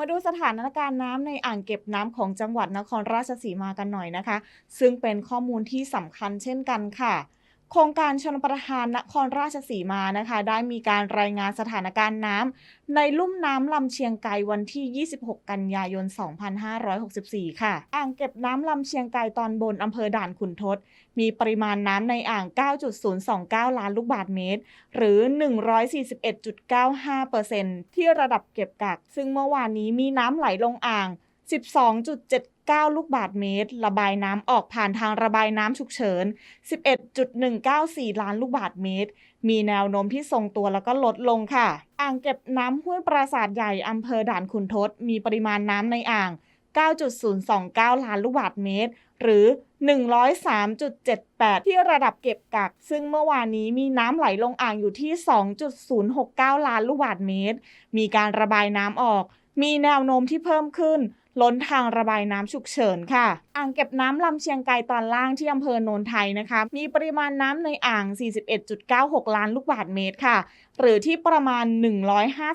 มาดูสถานการณ์น้ำในอ่างเก็บน้ำของจังหวัดนครราชสีมากันหน่อยนะคะ ซึ่งเป็นข้อมูลที่สำคัญเช่นกันค่ะ โครงการชนประทานนครราชสีมานะคะ ได้มีการรายงานสถานการณ์น้ำในลุ่มน้ำลำเชียงไกวันที่ 26 กันยายน 2564 ค่ะ อ่างเก็บน้ำลำเชียงไกตอนบนอำเภอด่านขุนทด มีปริมาณน้ำในอ่าง 9.029 ล้านลูกบาศก์เมตร หรือ 141.95%ที่ระดับเก็บกัก ซึ่งเมื่อวานนี้มีน้ำไหลลงอ่าง 12.79 9 ลูกบาศก์เมตร ระบายน้ำออกผ่านทางระบายน้ำฉุกเฉิน 11.194 ล้านลูกบาศก์เมตร มีแนวโน้มที่ทรงตัวแล้วก็ลดลงค่ะ อ่างเก็บน้ำห้วยปราสาทใหญ่อำเภอด่านขุนทด มีปริมาณน้ำในอ่าง 9.029 ล้านลูกบาศก์เมตร หรือ 103.78 ที่ระดับเก็บกัก ซึ่งเมื่อวานนี้มีน้ำไหลลงอ่างอยู่ที่ 2.069 ล้านลูกบาศก์เมตร มีการระบายน้ำออก มีแนวโน้มที่เพิ่มขึ้น ล้นทางระบายน้ำฉุกเฉินค่ะ อ่างเก็บน้ำลำเชียงไกตอนล่างที่อำเภอโนนไทยนะคะ มีปริมาณน้ำในอ่าง 41.96 ล้านลูกบาศก์เมตรค่ะ หรือที่ประมาณ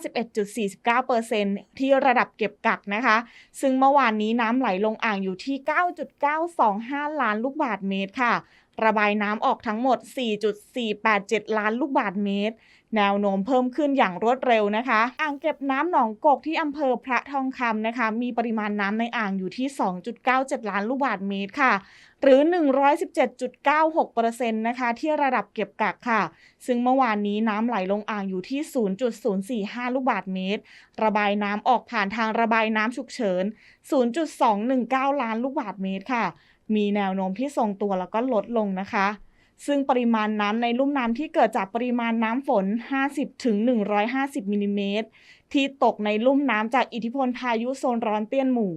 151.49%ที่ระดับเก็บกักนะคะ ซึ่งเมื่อวานนี้น้ำไหลลงอ่างอยู่ที่ 9.925 ล้านลูกบาศก์เมตรค่ะระบายน้ำออกทั้งหมด 4.487 ล้านลูกบาศก์เมตร แนวโน้มเพิ่มขึ้นอย่างรวดเร็วนะคะ อ่างเก็บน้ำหนองกกที่อำเภอพระทองคำนะคะ มีปริมาณน้ำในอ่างอยู่ที่ 2.97 ล้านลูกบาศก์เมตรค่ะ หรือ 117.96%นะคะที่ระดับเก็บกักค่ะ ซึ่งเมื่อวานนี้น้ำไหลลงอ่างอยู่ที่ 0.045 ลูกบาศก์เมตร ระบายน้ำออกผ่านทางระบายน้ำฉุกเฉิน 0.219 ล้านลูกบาศก์เมตรค่ะ มีแนวโน้มที่ทรงตัวแล้วก็ลดลงนะคะ ซึ่งปริมาณน้ำในลุ่มน้ำที่เกิดจากปริมาณน้ำฝน 50-150มิลลิเมตรที่ตกในลุ่มน้ำจากอิทธิพลพายุโซนร้อนเตี้ยนหมู่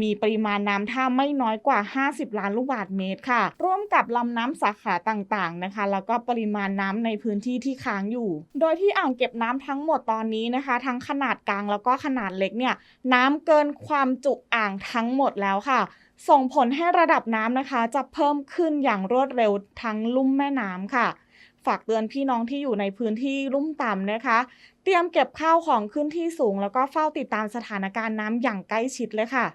มีปริมาณน้ำท่าไม่น้อยกว่า 50 ล้านลูกบาศก์เมตรค่ะ ร่วมกับลำน้ำสาขาต่างๆนะคะ แล้วก็ปริมาณน้ำในพื้นที่ที่ค้างอยู่ โดยที่อ่างเก็บน้ำทั้งหมดตอนนี้นะคะ ทั้งขนาดกลางแล้วก็ขนาดเล็กเนี่ยน้ำเกินความจุอ่างทั้งหมดแล้วค่ะ ส่งผลให้ระดับน้ำนะคะ จะเพิ่มขึ้นอย่างรวดเร็วทั้งลุ่มแม่น้ำค่ะ ฝากเตือนพี่น้องที่อยู่ในพื้นที่ลุ่มต่ำนะคะ เตรียมเก็บข้าวของขึ้นที่สูง แล้วก็เฝ้าติดตามสถานการณ์น้ำอย่างใกล้ชิดเลยค่ะ